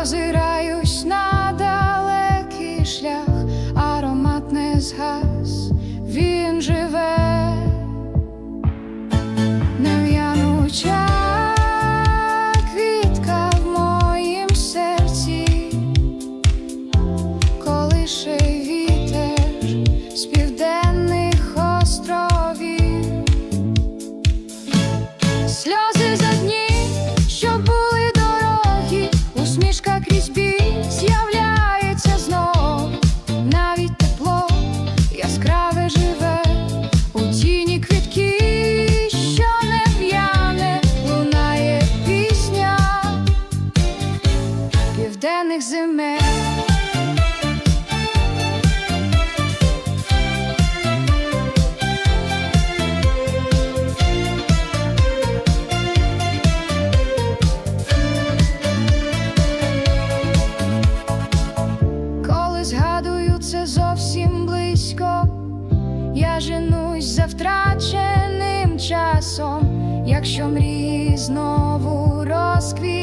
озираюсь на далекий шлях, аромат не згас, він же. Візьмусь за втраченим часом, якщо мрії знову розквіт.